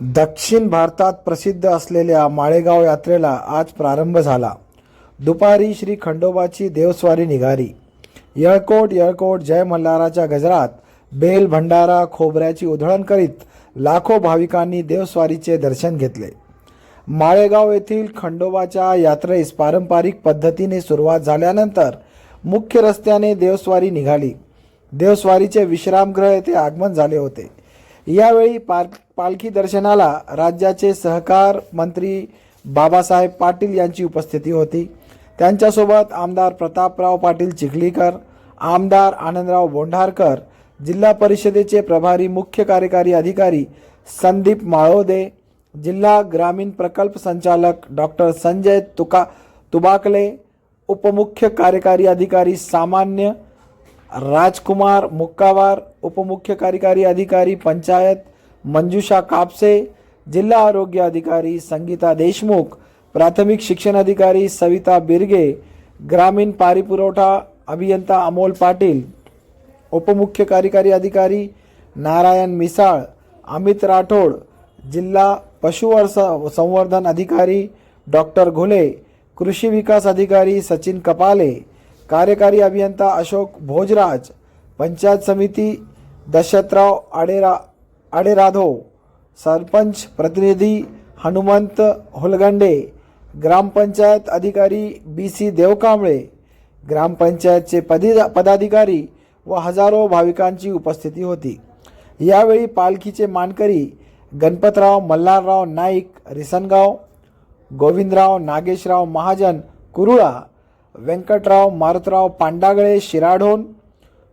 दक्षिण भारतात प्रसिद्ध असलेल्या माळेगाव यात्रेला आज प्रारंभ झाला. दुपारी श्री खंडोबाची देवस्वारी निघाली. यळकोट यळकोट जय मल्हाराच्या गजरात बेल भंडारा खोबऱ्याची उधळण करीत लाखो भाविकांनी देवस्वारीचे दर्शन घेतले. माळेगाव येथील खंडोबाच्या यात्रेस पारंपरिक पद्धतीने सुरुवात झाल्यानंतर मुख्य रस्त्याने देवस्वारी निघाली. देवस्वारीचे विश्रामगृह येथे आगमन झाले होते. यावेळी पाल पालखी दर्शनाला राज्याचे सहकार मंत्री बाबासाहेब पाटील यांची उपस्थिती होती. त्यांच्यासोबत आमदार प्रतापराव पाटील चिखलीकर आमदार आनंदराव बोंढारकर जिल्हा परिषदेचे प्रभारी मुख्य कार्यकारी अधिकारी संदीप माळोदे जिल्हा ग्रामीण प्रकल्प संचालक डॉक्टर संजय तुका तुबाकले उपमुख्य कार्यकारी अधिकारी सामान्य राजकुमार मुक्कावार उपमुख्य कार्यकारी अधिकारी पंचायत मंजुषा कापसे जिल्हा आरोग्य अधिकारी संगीता देशमुख प्राथमिक शिक्षण अधिकारी सविता बिरगे ग्रामीण पाणीपुरवठा अभियंता अमोल पाटील उपमुख्य कार्यकारी अधिकारी नारायण मिसाळ अमित राठोड जिल्हा पशुवर्स संवर्धन अधिकारी डॉक्टर घुले कृषी विकास अधिकारी सचिन कपाले कार्यकारी अभियंता अशोक भोजराज पंचायत समिती दशरथराव आडेरा आडेराधो सरपंच प्रतिनिधी हनुमंत होलगंडे ग्रामपंचायत अधिकारी बी सी देवकांबळे ग्रामपंचायतचे पदी पदाधिकारी व हजारो भाविकांची उपस्थिती होती. यावेळी पालखीचे मानकरी गणपतराव मल्हारराव नाईक रिसनगाव गोविंदराव नागेशराव महाजन कुरुळा व्यंकटराव मारुतराव पांडागळे शिराढोण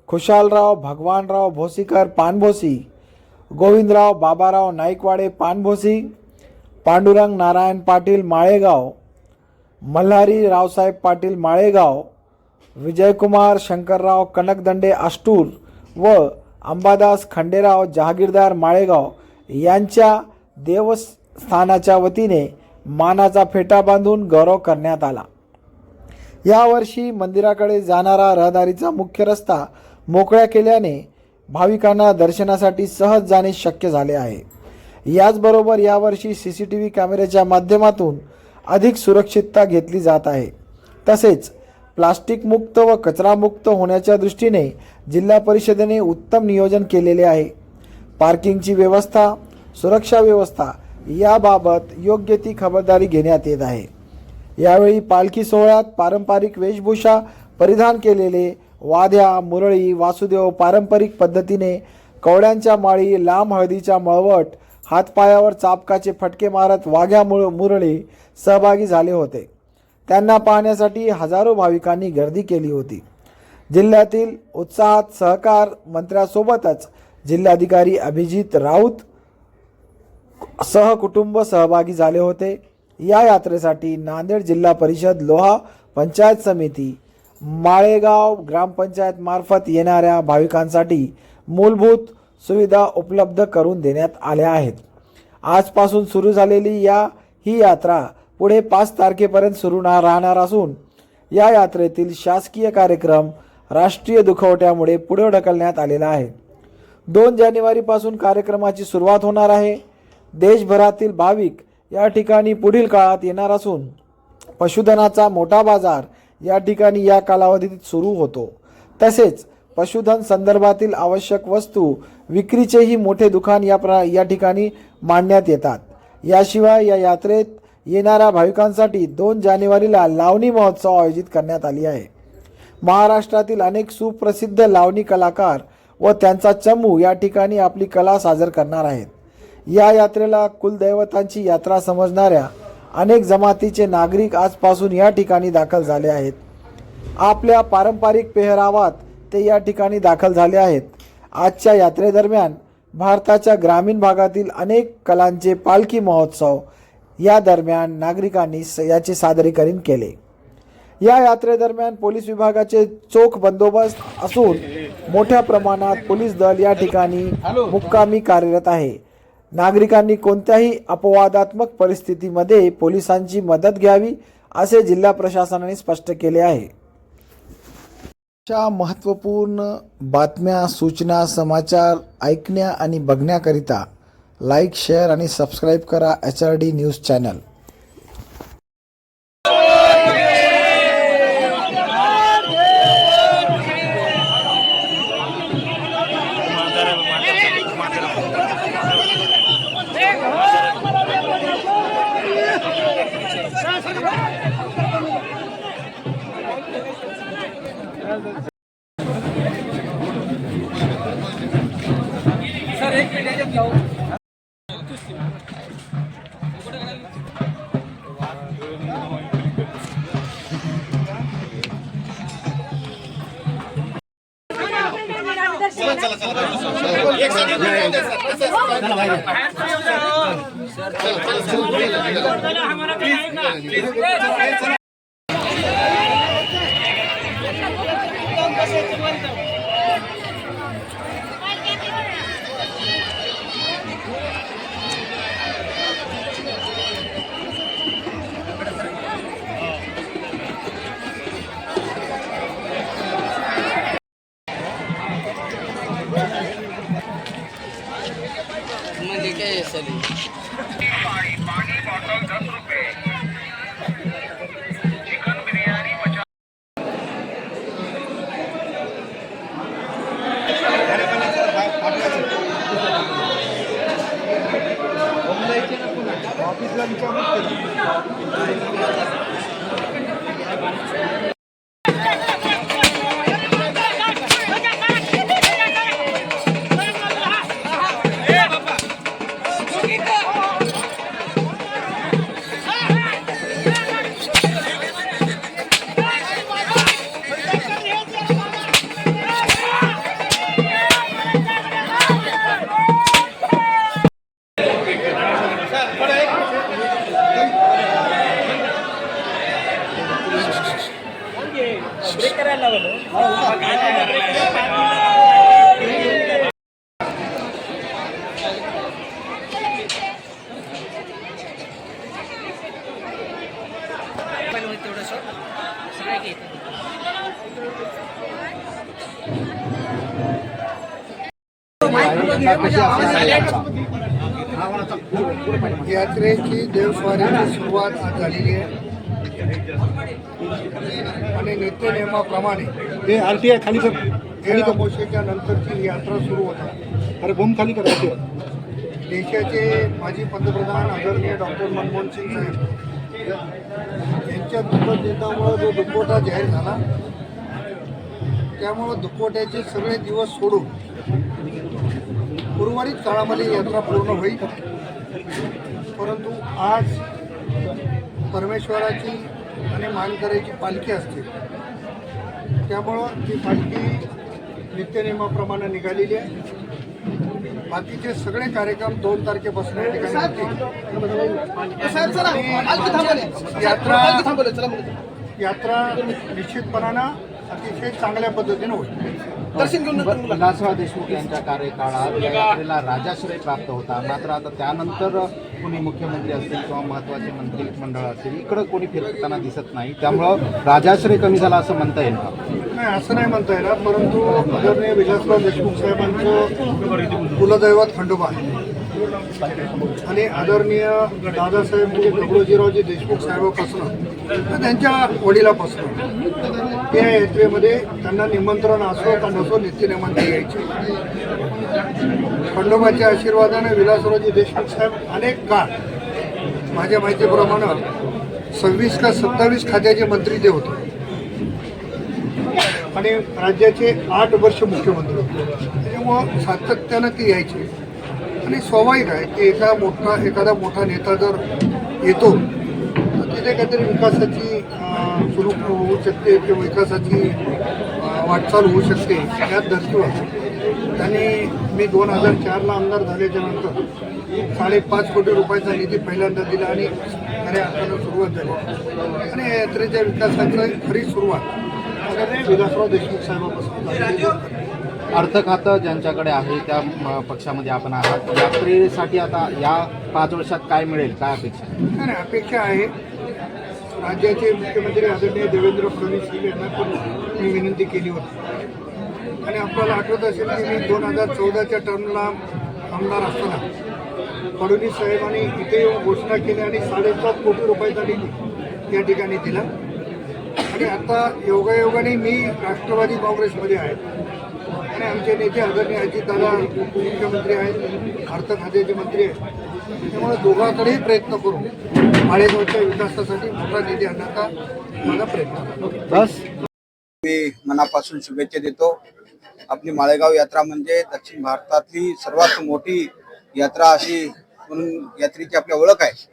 खुशालराव भगवानराव भोसीकर पानभोसी गोविंदराव बाबाराव नाईकवाडे पानभोसी पांडुरंग नारायण पाटील माळेगाव मल्हारी रावसाहेब पाटील माळेगाव विजयकुमार शंकरराव कनकदंडे आष्टूर व अंबादास खंडेराव जहागीरदार माळेगाव यांच्या देवस्थानाच्या वतीने मानाचा फेटा बांधून गौरव करण्यात आला. यावर्षी मंदिराकडे जाणारा रहदारीचा मुख्य रस्ता मोकळ्या केल्याने भाविकांना दर्शनासाठी सहज जाणे शक्य झाले आहे. याचबरोबर यावर्षी सी सी टी व्ही कॅमेऱ्याच्या माध्यमातून अधिक सुरक्षितता घेतली जात आहे. तसेच प्लास्टिकमुक्त व कचरामुक्त होण्याच्या दृष्टीने जिल्हा परिषदेने उत्तम नियोजन केलेले आहे. पार्किंगची व्यवस्था सुरक्षा व्यवस्था याबाबत योग्य ती खबरदारी घेण्यात येत आहे. यावेळी पालखी सोहळ्यात पारंपरिक वेशभूषा परिधान केलेले वाद्या मुरळी वासुदेव पारंपरिक पद्धतीने कवड्यांच्या माळी लांब हळदीच्या मळवट हातपायावर चापकाचे फटके मारत वाघ्या मुळ मुरळी सहभागी झाले होते. त्यांना पाहण्यासाठी हजारो भाविकांनी गर्दी केली होती. जिल्ह्यातील उत्साहात सहकार मंत्र्यासोबतच जिल्हाधिकारी अभिजित राऊत सहकुटुंब सहभागी झाले होते. या यात्रेसाठी नांदेड जिल्हा परिषद लोहा पंचायत समिती माळेगाव ग्रामपंचायत मार्फत येणाऱ्या भाविकांसाठी मूलभूत सुविधा उपलब्ध करून देण्यात आल्या आहेत. आजपासून सुरू झालेली या ही यात्रा पुढे पाच तारखेपर्यंत सुरू राहणार असून या यात्रेतील शासकीय कार्यक्रम राष्ट्रीय दुखवट्यामुळे पुढे ढकलण्यात आलेला आहे. दोन जानेवारीपासून कार्यक्रमाची सुरुवात होणार आहे. देशभरातील भाविक या ठिकाणी पुढील काळात येणार असून पशुधनाचा मोठा बाजार या ठिकाणी या कालावधीत सुरू होतो. तसेच पशुधन संदर्भातील आवश्यक वस्तू विक्रीचेही मोठे दुकान या प्रा या ठिकाणी मांडण्यात येतात. याशिवाय या यात्रेत येणाऱ्या भाविकांसाठी दोन जानेवारीला लावणी महोत्सव आयोजित करण्यात आली आहे. महाराष्ट्रातील अनेक सुप्रसिद्ध लावणी कलाकार व त्यांचा चमू या ठिकाणी आपली कला सादर करणार आहेत. या यात्रेला कुलदैवतांची यात्रा समजणाऱ्या अनेक जमातीचे नागरिक आजपासून या ठिकाणी दाखल झाले आहेत. आपल्या पारंपरिक पेहरावात ते या ठिकाणी दाखल झाले आहेत. आजच्या यात्रेदरम्यान भारताच्या ग्रामीण भागातील अनेक कलांचे पालखी महोत्सव या दरम्यान नागरिकांनी स- याचे सादरीकरण केले. या यात्रेदरम्यान पोलीस विभागाचे चोख बंदोबस्त असून मोठ्या प्रमाणात पोलीस दल या ठिकाणी मुक्कामी कार्यरत आहे. नागरिकांनी कोणत्याही अपवादात्मक परिस्थितीमध्ये पोलिसांची मदत घ्यावी असे जिल्हा प्रशासनाने स्पष्ट केले आहे. अशा महत्त्वपूर्ण बातम्या सूचना समाचार ऐकण्या आणि बघण्याकरिता लाईक शेअर आणि सबस्क्राईब करा H R D news channel. म्हणजे काय असेल सगळं घेत. यात्रेची देवस्वारीची सुरुवात आज झालेली आहे. आणि नित्यनियमाप्रमाणे हे आरटी आहे खाली कर. नंतरची यात्रा सुरू होतात अरे बॉम्ब खाली कर RTI. देशाचे माजी पंतप्रधान आदरणीय डॉक्टर मनमोहन सिंग साहेब. यांच्या दुःखदिनामुळं जो दुखवटा जाहीर झाला त्यामुळं दुखवट्याचे सगळे दिवस सोडून उर्वरित काळामध्ये यात्रा पूर्ण होईल. परंतु आज परमेश्वराची आणि मानकऱ्याची पालखी असते. त्यामुळं ती पालखी नित्यनियमाप्रमाणे निघालेली आहे. बाकीचे सगळे कार्यक्रम दोन तारखेपासून या ठिकाणी होतील. आणि यात्रा यात्रा निश्चितपणानं अतिशय चांगल्या पद्धतीने होईल. विलासराव देशमुख यांच्या कार्यकाळात या यात्रेला राजाश्रय प्राप्त होता. मात्र आता त्यानंतर कोणी मुख्यमंत्री असतील किंवा महत्त्वाचे मंत्री मंडळ असतील इकडं कोणी फिरताना दिसत नाही. त्यामुळं राजाश्रय कमी झाला असं म्हणता येईल. का नाही असं नाही म्हणता येणार परंतु आदरणीय विलासराव देशमुख साहेबांचं कुलदैवत खंडोबा आहे. आणि आदरणीय दादासाहेब म्हणजे दगडोजीरावजी देशमुख साहेबापासून तर त्यांच्या वडिलापासून या यात्रेमध्ये त्यांना निमंत्रण असो का नसो नित्यनियमांचे यायचे खंडोबाच्या आशीर्वादाने विलासरावजी देशमुख साहेब अनेक काळ माझ्या माहितीप्रमाणे सव्वीस का सत्तावीस खात्याचे मंत्री ते होते. आणि राज्याचे आठ वर्ष मुख्यमंत्री होते. त्याच्यामुळं सातत्यानं ते यायचे. आणि स्वाभाविक आहे की एका मोठा एखादा मोठा नेता जर येतो तर तिथे काहीतरी विकासाची सुरू होऊ शकते किंवा विकासाची वाटचाल होऊ शकते यात धर्तीवर आणि मी दोन हजार चारला आमदार झाल्याच्यानंतर साडेपाच कोटी रुपयाचा निधी पहिल्यांदा दिला आणि खऱ्या अर्थानं सुरुवात झाली. आणि यात्रेच्या विकासाची खरी सुरुवात आदरणीय विलासराव देशमुख साहेबांपासून अर्थ खातं ज्यांच्याकडे आहे त्या म, पक्षामध्ये आपण आहात. यात्रेसाठी आता या पाच वर्षात काय मिळेल? काय अपेक्षा नाही, अपेक्षा आहे. राज्याचे मुख्यमंत्री आदरणीय देवेंद्र फडणवीस यांना पण मी विनंती केली होती. आणि आपल्याला आठवत असेल की मी दोन हजार चौदाच्या टर्मला आमदार असताना फडणवीस साहेबांनी इथे येऊन घोषणा केली आणि साडेसात कोटी रुपयाचा निधी या ठिकाणी दिला. आणि आता योगायोगाने मी राष्ट्रवादी काँग्रेसमध्ये आहे. आणि आमचे नेते आदरणीय अजितदादा मुख्यमंत्री आहेत अर्थ खात्याचे मंत्री आहेत. त्यामुळे दोघांकडेही प्रयत्न करून माळेगावच्या विकासासाठी मोठा निधी आणण्याचा माझा प्रयत्न आहे. मी मनापासून शुभेच्छा देतो. आपली माळेगाव यात्रा म्हणजे दक्षिण भारतातली सर्वात मोठी यात्रा अशी म्हणून यात्रेची आपली ओळख आहे.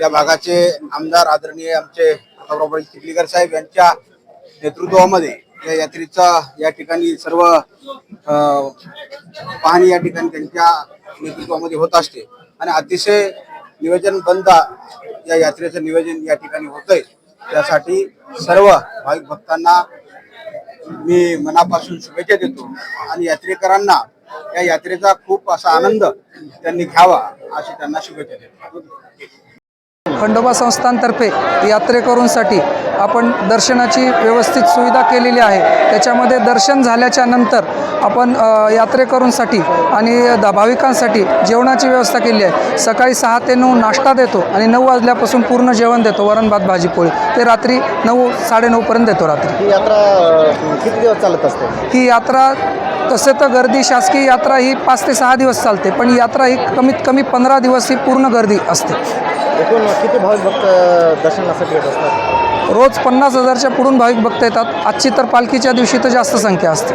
या भागाचे आमदार आदरणीय आमचे प्रतापराव चिखलीकर साहेब यांच्या नेतृत्वामध्ये या यात्रेचा या ठिकाणी सर्व पाहणी या ठिकाणी त्यांच्या नेतृत्वामध्ये होत असते. आणि अतिशय नियोजनबंद या यात्रेचं नियोजन या ठिकाणी होतंय. त्यासाठी सर्व भाविक भक्तांना मी मनापासून शुभेच्छा देतो. आणि यात्रेकरांना या यात्रेचा खूप असा आनंद त्यांनी घ्यावा अशी त्यांना शुभेच्छा देतो. खंडोबा संस्थांतर्फे यात्रेकरूंसाठी आपण दर्शनाची व्यवस्थित सुविधा केलेली आहे. त्याच्यामध्ये दर्शन झाल्याच्यानंतर आपण यात्रेकरूंसाठी आणि द भाविकांसाठी जेवणाची व्यवस्था केली आहे. सकाळी सहा ते नऊ नाश्ता देतो आणि नऊ वाजल्यापासून पूर्ण जेवण देतो. वरण भात भाजी पोळी. ते रात्री नऊ साडेनऊपर्यंत देतो रात्री. ही यात्रा किती दिवस चालत असते? ही यात्रा तसे तर गर्दी शासकीय यात्रा ही पाच ते सहा दिवस चालते पण यात्रा ही कमीत कमी पंधरा दिवस ही पूर्ण गर्दी असते. एकूण किती भाविक भक्त दर्शनासाठी येत असतात? रोज पन्नास हजारच्या पुढून भाविक भक्त येतात. आजची तर पालखीच्या दिवशी तर जास्त संख्या असते.